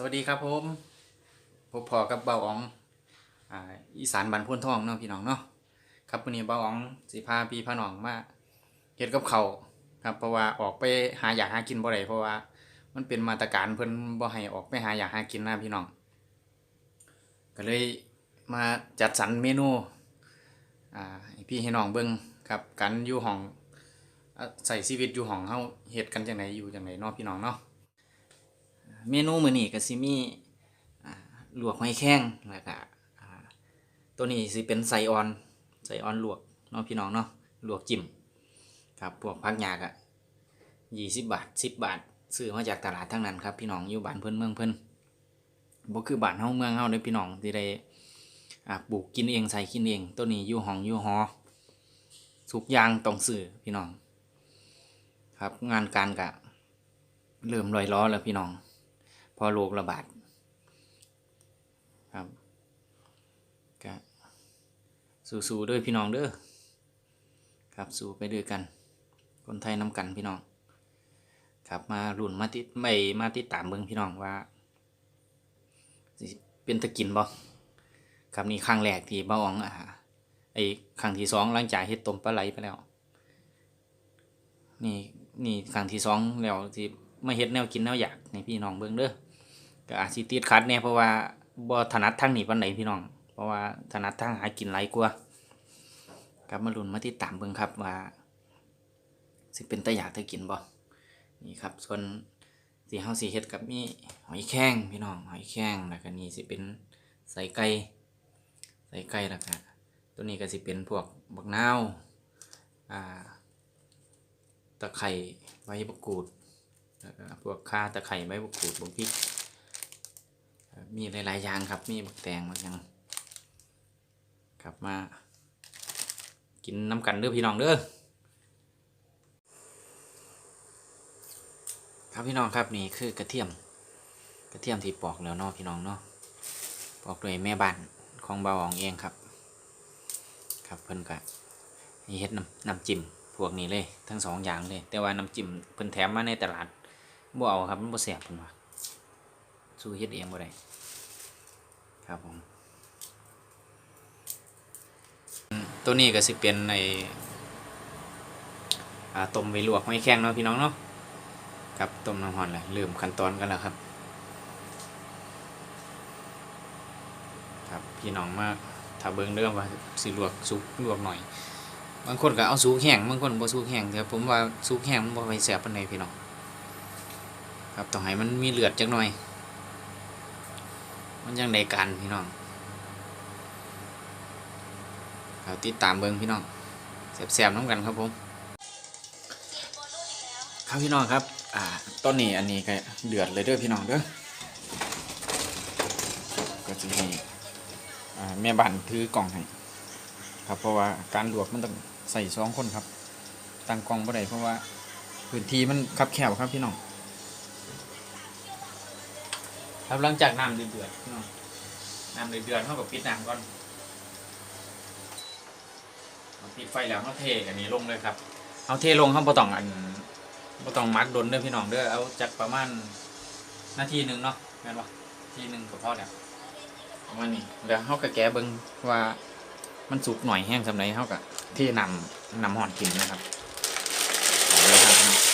สวัสดีครับผมพบพอกับเบาอ๋องอ่าอีสานบันพุ่นทองเนาะพี่น้องเนาะครับวันนี้เบาอ๋องสิพาพี่พาน้องมาเฮ็ดกับเขาครับเพราะว่าออกไปหาอยากหากินบ่ได้เพราะว่า มันเป็นมาตรการเพิ่นบ่ให้ออกไปหาอยากหากินนะพี่น้อง ก็เลยมาจัดสรรเมนูอ่าพี่ให้น้องเบิ่งครับกันอยู่ห้องใส่ชีวิตอยู่ห้องเฮาเฮ็ดกันจังไดอยู่จังไดเนาะพี่น้องเนาะ เมนูมื้อนี้ก็สิมีอ่าลวกหอยแข้งแล้วก็ตัวนี้สิเป็นไส้อ่อนไส้อ่อนลวกเนาะพี่น้องเนาะลวกจิ้มครับพวกผักหยากอะ20บบาท10บบาทซื้อมาจากตลาดทั้งนั้นครับพี่น้องอยู่บ้านเพิ่อนเมืองเพิ่อนบ่คือบ้านเฮาเมืองเฮาเด้พี่น้องที่ได้ปลูกกินเองใส่กินเอง ตัวนี้อยู่ห้องอยู่หอสุกยางต้องซื้อพี่น้อง ครับงานการกะเริ่มลอยล้อแล้วพี่น้อง พอโรคระบาดครับก็สู้ๆด้วยพี่น้องเด้อครับสู้ไปด้วยกัน คนไทยน้ำกันพี่น้องครับมารุ่นมาติดไม่มาติดตามเบิ่งพี่น้องว่าเป็นตะกินบ่ครับนี่ครั้งแรกที่บ้าอ๋องอ่าไอ้ครั้งที่สองหลังจากเฮ็ดต้มปลาไหลไปแล้ว นี่นี่ครั้งที่สองแล้วที่มาเฮ็ดแนวกินแนวอยากให้พี่น้องเบิ่งเด้อ ก็อาจสิติดขัดเนี่ยเพราะว่าบ่ถนัดทางนี้ปานใดพี่น้อง เพราะว่าถนัดทางหากินหลายกว่าครับมาลุ้นมาติดตามเบิ่งครับว่า สิเป็นตาอยากตากินบ่นี่ครับ ส่วนที่เฮาสิเฮ็ดกับมีหอยแครงพี่น้องหอยแครงแล้วก็นี่สิเป็นใส่ไก่ใส่ไก่แล้วก็ตัวนี้ก็สิเป็นพวกบักนาวอ่าตะไคร้ใบมะกรูดแล้วก็พวกข่าตะไคร้ใบมะกรูดบงพริก มีหลายๆอย่างครับ มีบักแตงบักหยังครับมา กินน้ำกันเด้อพี่น้องเด้อครับพี่น้องครับนี่คือกระเทียม กระเทียมที่ปอกแล้วเนาะพี่น้องเนาะปอกโดยแม่บ้านของเบาของเองครับ ครับเพิ่นกะนี่เฮ็ดน้ำน้ำจิ้มพวกนี้เลย ทั้งสองอย่างเลย แต่ว่าน้ำจิ้มเพิ่นแถมมาในตลาดบ่เอาครับมันบ่แซ่บเพิ่นว่า สู้เฮ็ดเองบ่ได้ครับผมอืมตัวนี้ก็สิเป็นในอ่าต้มไว้ลวกหอยแข็งเนาะพี่น้องเนาะครับต้มน้ำร้อนแล้วเริ่มขั้นตอนกันแล้วครับ ครับพี่น้องมาถ้าเบิ่งเรื่องว่าสิลวกสุกลวกหน่อยบางคนก็เอาสุกแห้งบางคนบ่สุกแห้งแต่ผมว่าสุกแห้งมันบ่ค่อยแซ่บปานใดพี่น้องครับต้องให้มันมีเลือดจักหน่อย มันยังได้การพี่น้องเอาติดตามเบิ้งพี่น้องแสบๆน้ำกันครับผมครับพี่น้องครับ อ่าต้นนี้อันนี้ก็เดือดเลยเด้อพี่น้องเด้อก็จะให้อ่าแม่บ้านถือกล่องให้ครับ เพราะว่าการลวกมันต้องใส่สองคนครับตั้งกล่องบ่ได้เพราะว่าพื้นที่มันคับแคบครับพี่น้อง ครับหลังจากน้ำเดือดๆพี่น้องน้ำเดือดเท่ากับปิดน้ำก่อนปิดไฟแล้วเขาเทอันนี้ลงเลยครับ เอาเทลงเขาบ่ต้องอันบ่ต้องมักดนเด้อพี่น้องเด้อเอาจากประมาณนาทีหนึ่งเนาะแม่นปะทีหนึ่งก็พอแล้วประมาณนี้เดี๋ยวเขาก็แกะเบิ่งว่ามันสุกหน่อยแห้งสำไรเขาก็เทนำนำห่อนกินนะครับเอาเลยครับ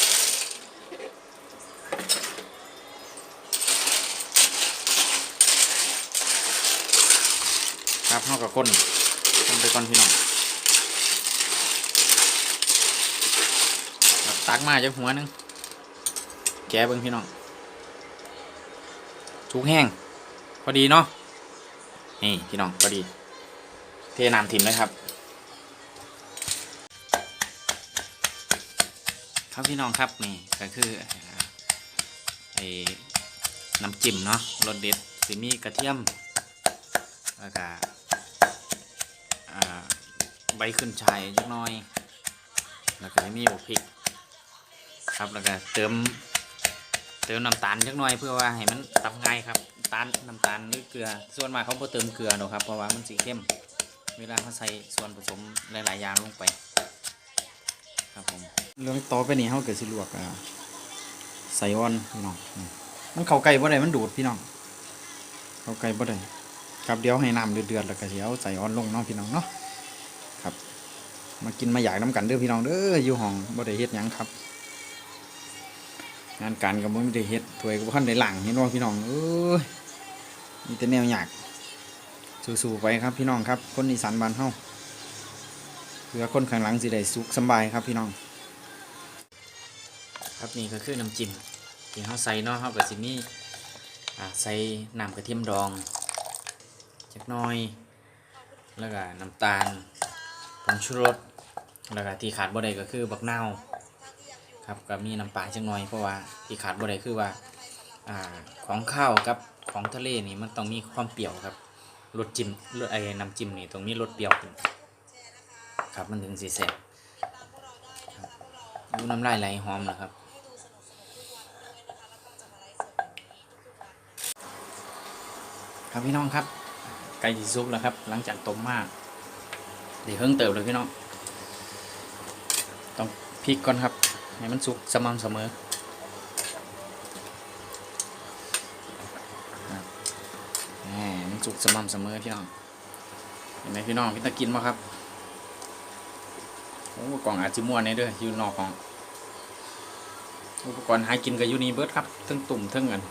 น้องครับเท่ากับก้นก้นไปก้อนพี่น้องตักมาจากหัวหนึงแกะเบิ้งพี่น้องทุกแห้งพอดีเนาะนี่พี่น้องพอดี เทน้ำถิ่มเลยครับ ครับพี่น้องครับนี่ก็คือไอ้น้ำจิ้มเนาะรสเด็ดสิมีกระเทียมแล้วก็ ใบขึ้นชายจักน้อย แล้วก็มีบกพริก ครับแล้วก็เติมเติมน้ำตาลจักน่อยเพื่อว่าให้มันตับง่ายครับตาลน้ำตาลหรือเกลือส่วนมากเขาเติมเกลือหรอกครับเพราะว่ามันสีเข้ม เวลาเขาใส่ส่วนผสมหลายๆอย่างลงไป ครับผมเรื่องต่อไปนี้เขาเกิดสิลวกอ่าใส่ออนพี่น้องมันเข้าไก่บ่ได้มันดูดพี่น้องเข้าไก่บ่ได้ ครับเดี๋ยวให้น้ำเดือดๆแล้วก็สิเอาใส่อ่อนลงเนาะพี่น้องเนาะครับ มากินมาอยากน้ำกันเด้อพี่น้องเด้ออยู่ห้องบ่ได้เฮ็ดหยังครับ งานการก็บ่ได้เฮ็ดถ้วยก็บ่ทันได้ล้างเห็นบ่พี่น้องเอ้ยมีแต่แนวยากสู้ๆไปครับพี่น้องครับ คนอีสานบ้านเฮาเพื่อคนข้างหลังสิได้สุขสบายครับพี่น้อง ครับนี่ก็คือน้ำจิ้มที่เฮาใส่เนาะเฮาก็สิมีอ่าใส่น้ำกระเทียมดอง จักน่อย แล้วก็น้ำตาลผงชูรสแล้วก็ที่ขาดบ่ได้ก็คือบักนาวครับก็มีน้ำปลาจักหน่อยเพราะว่าที่ขาดบ่ได้คือว่าอ่าของข้าวกับของทะเลนี่มันต้องมีความเปรี้ยวครับรสจิ้มรสไอ้น้ำจิ้มนี่ต้องมีรสเปรี้ยวครับมันถึงสิแซ่บครับดูน้ำลายไหลหอมนะครับครับพี่น้องครับ ไก่สีซุปแล้วครับ หลังจากต้มมากเดี๋ยวเพิ่งเติบเลยพี่น้องต้องพริกก่อนครับให้มันสุกสม่ำเสมอแหมมันสุกสม่ำเสมอพี่น้องเห็นไหมพี่น้องพี่ตะกินมาครับโอ้กล่องอาจจะม้วนนี่เด้ออยู่นอกกล่องอุปกรณ์หากินกับยูนีเบิร์ดครับทั้งตุ่มทั้งเงิน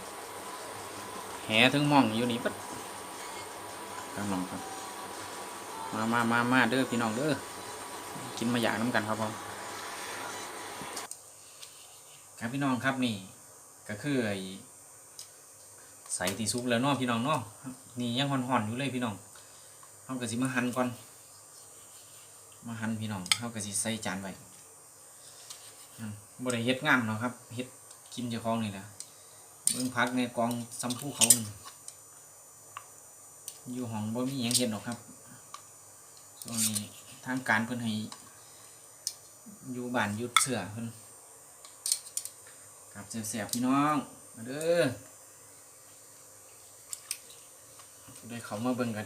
แหทั้งมองอยู่นี่เบิด พี่น้องครับ มามามามาเด้อพี่น้องเด้อ กินมาอยากน้ำกันครับผมครับพี่น้องครับนี่ ก็คือไอใส่ที่ซุปแล้วเนาะพี่น้องเนาะนี่ยังห่อนๆอยู่เลยพี่น้องเขาก็สิมาหั่นก่อน มาหั่นพี่น้องเขาก็สิใส่จานไว้บ่ได้เฮ็ดงานเนาะครับเฮ็ดกินเจ้าของนี่แหละเบิ่งพักในกองซ้ำผู้เขาหนึ่ง อยู่ห้องบ่มีหยังเห็นหรอกครับช่วงนี้ทางการเพิ่นให้ อยู่บ้านยุดเสือเพิ่นครับแซ่บๆพี่น้อง มาเด้อได้เขามาเบิ่งกัน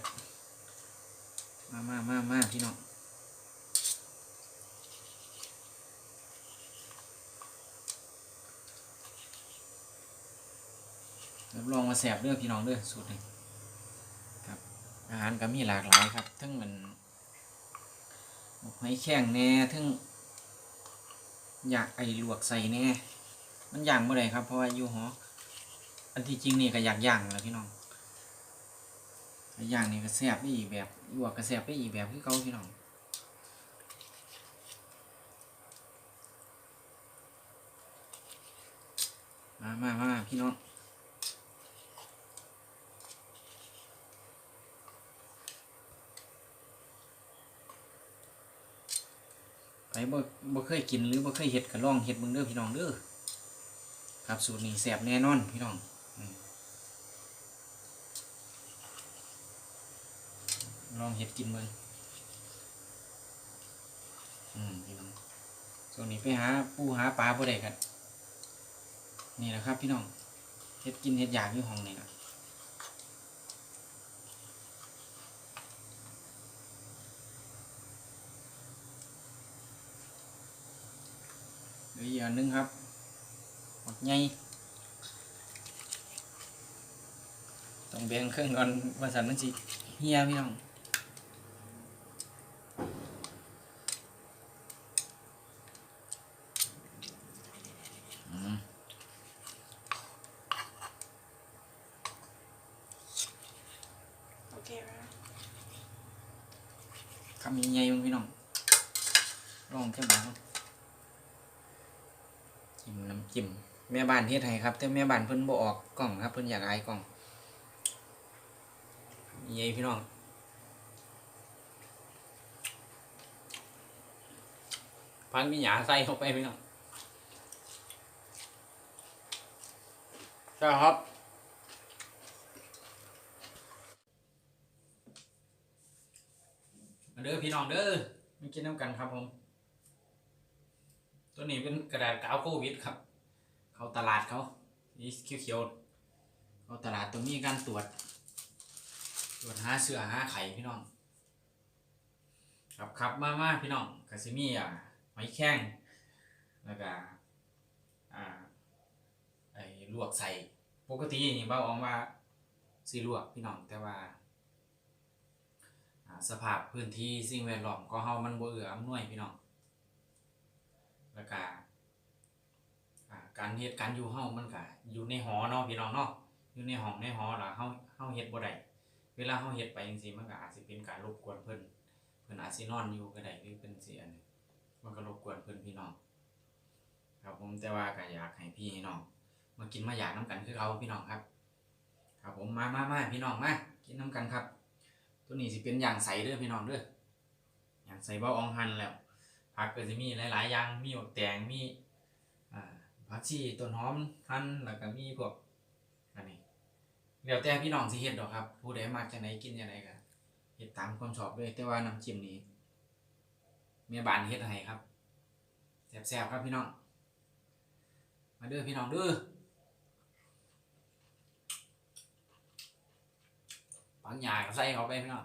มามามามาพี่น้องรับรองมาแซ่บเด้อพี่น้องเด้อสูตรนี้ อาหารก็มีหลากหลายครับทั้งมันหอยแข้งแน่ทั้งอยากไอลวกใส่แน่ มันย่างเมื่อไรครับเพราะว่าอยู่หออันที่จริงนี่ก็อยากย่างแล้วพี่น้องแต่ย่างนี่ก็แซ่บไปอีกแบบลวกก็แซ่บไปอีกแบบคือเขาพี่น้องมามามาพี่น้อง ใครบ่บ่เคยกินหรือบ่เคยเฮ็ดก็ลองเฮ็ดเบิ่งเด้อพี่น้องเด้อครับสูตรนี้แซ่บแน่นอนพี่น้องลองเฮ็ดกินเบิ่งอืมพี่น้องส่วนนี้ไปหาปูหาปลาบ่ได้กันนี่แหละครับ พี่น้องเฮ็ดกินเฮ็ดอยากอยู่ห้องนี่ล่ะ เหลืออีกอันหนึงครับหมดไงต้องแบ่งเครื่องก่อนว่าสันมันสิเฮียพี่น้อง อืม โอเคไหม คำใหญ่ๆมึงพี่น้องลองแค่บ้างจิ้มน้ำจิ้มแม่บ้าน เฮ็ดให้ครับ แต่แม่บ้านเพิ่นบ่ออกกล้องครับ เพิ่นอยากอายกล้องใหญ่พี่น้องพันมีหยาใส่เข้าไปพี่น้องใช่ครับมาเด้อพี่น้องเด้อมากินน้ำกันครับผม ตัวนี้เป็นกระดาษกาวโควิดครับ เขาตลาดเขานี่เขียวๆเขาตลาดตรงนี้การตรวจ ตรวจหาเสื้อหาไข่พี่น้อง ครับครับมากมาพี่น้องกาซิมีอะหอยแข้งแล้วก็อ่าไอ้ลวกใส่ปกตินี่เบาอองว่าสิลวกพี่น้องแต่ว่าอ่าสภาพพื้นที่สิ่งแวดล้อมก็เฮามันบ่เอื้ออำนวยพี่น้องแล้วก็ การเฮ็ดการอยู่เฮามันก็อยู่ในหอเนาะพี่น้องเนาะอยู่ในห้องในหอล่ะเฮาเฮาเฮ็ดบ่ได้เวลาเฮาเฮ็ดไปจังซี่มันก็อาจสิเป็นการรบกวนเพิ่นเพิ่นอาจสินอนอยู่ก็ได้หรือเพิ่นสิอันนี้มันก็รบกวนเพิ่นพี่น้องครับผมแต่ว่าก็อยากให้พี่น้องมากินมาอยากน้ำกันคือเขาพี่น้องครับ ครับผมมามามาพี่น้องมากินน้ำกันครับ ตัวนี้สิเป็นอย่างใสเด้อพี่น้องเด้ออย่างใสเบาอองหันแล้วผักก็จะมีหลาย ๆ อย่างมีหมกแตงมี ผักชีต้นหอมหั่นแล้วก็มีพวกอันนี้เดี๋ยวแต่พี่น้องสิเฮ็ดดอกครับ ผู้ใดมักจังไดกินจังไดก็เฮ็ดตามความชอบเลยแต่ว่าน้ำจิ้มนี้แม่บ้านเฮ็ดให้ครับแซ่บๆครับพี่น้อง มาเด้อพี่น้องเด้อบางอย่างก็ใส่เข้าไปพี่น้อง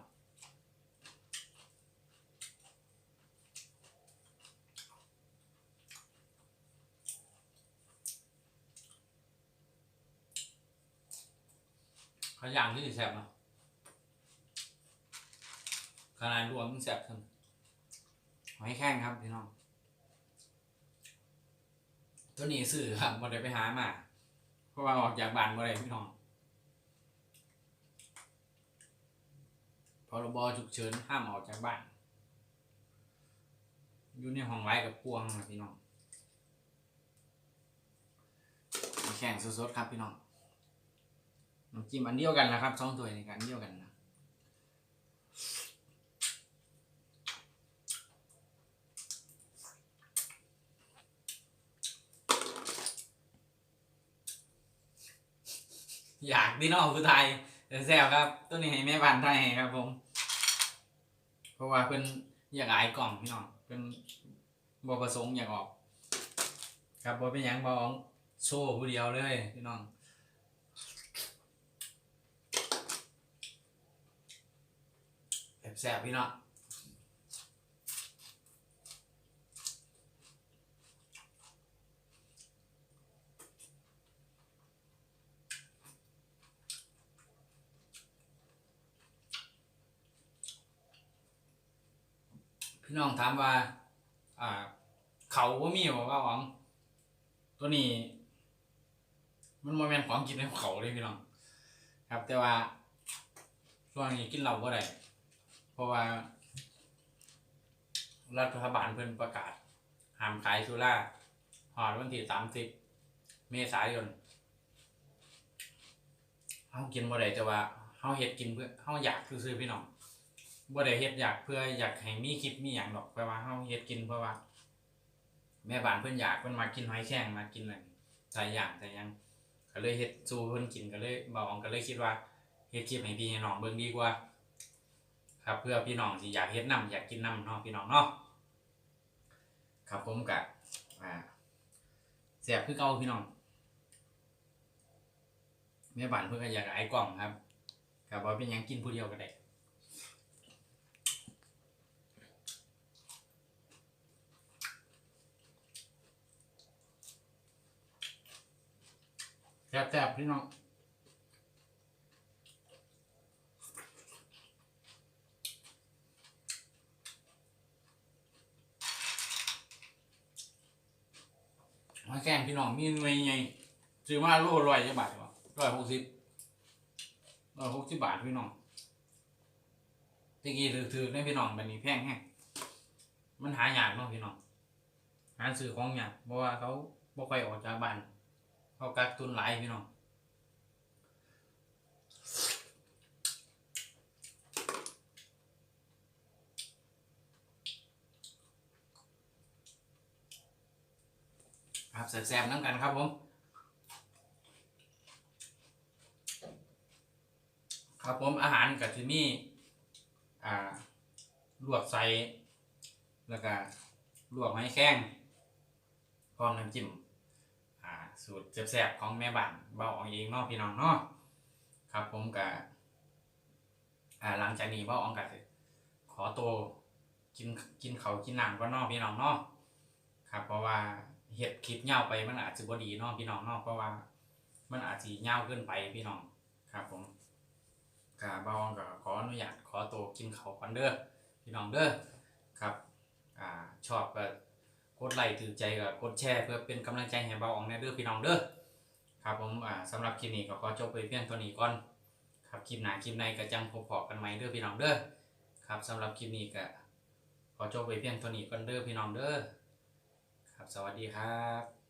ขาย่างที่แซ่บเนาะขนาดรวมมันแซ่บขึ้นหอยแข้งครับพี่น้อง ตัวนี้ซื้อครับบ่ได้ไปหามาเพราะว่าออกจากบ้านบ่ได้พี่น้องพรบฉุกเฉินห้ามออกจากบ้าน อยู่ในห้องไว้กับพวงนะพี่น้องแข่งสดๆครับพี่น้อง น้ำจิ้มอันเดียวกันแหละครับสองตัวนี้กันอันเดียวกันนะอยากพี่น้องคือไทยแซ่บครับตัวนี้ให้แม่บ้านไทยครับผม เพราะว่าเพิ่นอยากอายกล่องพี่น้องเพิ่นบ่ประสงค์อยากออก ครับบ่เป็นหยังบ่อองโชว์ผู้เดียวเลยพี่น้อง แซ่บๆพี่น้องพี่น้องถามว่า อ่า เขาว่ามีบอกว่าหวังตัวนี้ มันโมเมนของกินในเขาเลยพี่น้อง ครับ แต่ว่าช่วงนี้กินเหล้าก็ได้ เพราะว่า รัฐบาลเพิ่นประกาศห้ามขายสุราหอดวันที่สามสิบเมษายนเฮากินบ่ได้แต่ว่าเฮาเฮ็ดกินเพื่อเฮาอยากซื้อๆพี่น้องบ่ได้เฮ็ดอยากเพื่ออยากให้มีคลิปมีหยังดอกแปลว่าเฮาเฮ็ดกินเพราะว่า แม่บ้านเพิ่นอยากเพิ่นมากินหอยแครงมากินอะไรหลายอย่างแต่ยังก็เลยเฮ็ดสู่เพิ่นกินก็เลยบ่อองก็เลยคิดว่าเฮ็ดคลิปให้พี่ให้น้องเบิ่งดีกว่า ครับเพื่อพี่น้องที่อยากเฮ็ดนํอยากกินนํเนาะพี่น้องเนาะครับผมกะอ่าแซ่บคือเก่าพี่น้องแม่บ้านเพิ่นอยากอายกล่องครับก็บ่เป็นยังกินผู้เดียวก็ได้แซ่บๆพี่น้อง หอยแกง พี่น้องมีหน่วยใหญ่ซื้อมาโลร้อยจะบาทวะร้อยหกสิบร้อยหกสิบบาทพี่น้องตะกี้ถือๆในพี่น้องแบบนี้แพงแฮงมันหายากเนาะพี่น้องหาซื้อของยากเพราะว่าเขาบ่ค่อยออกจากบ้านเขากักตุนหลายพี่น้อง ครับแซ่บๆน้ำกันครับผมครับผมอาหารกับที่นี่อ่าลวกใส่แล้วก็ลวกให้แข้งพร้อมน้ำจิ้มอ่าสูตรแซ่บๆของแม่บ้านเบาอองเองเนาะพี่น้องเนาะครับผมกับอ่าหลังจากนี้เบาอองกับขอตัวกินกินเขากินหนังก็นอกพี่น้องเนาะครับเพราะว่า เห็ดคลิปยาไปมันอาจจะบ่ดีเนาะพี่น้องเนาะเพราะว่า มันอาจจะยาวเกินไปพี่น้องครับผมกาเบาก็ขออนุญาตขอตัวกินเขาวก่อนเด้อพี่น้องเด้อครับอ่าชอบก็กดไลค์ถือใจก็กดแชร์เพื่อเป็นกำลังใจให้เบาอองในเด้อพี่น้องเด้อครับผมอ่าสำหรับคลิปนี้ก็ขอจบไปเพียงเท่านี้ก่อนครับคลิปหน้าคลิปในก็จังพบพอกันใหม่เด้อพี่น้องเด้อครับสำหรับคลิปนี้ก็ขอจบไปเพียงเท่านี้ก่อนเด้อพี่น้องเด้อ ครับ สวัสดีครับ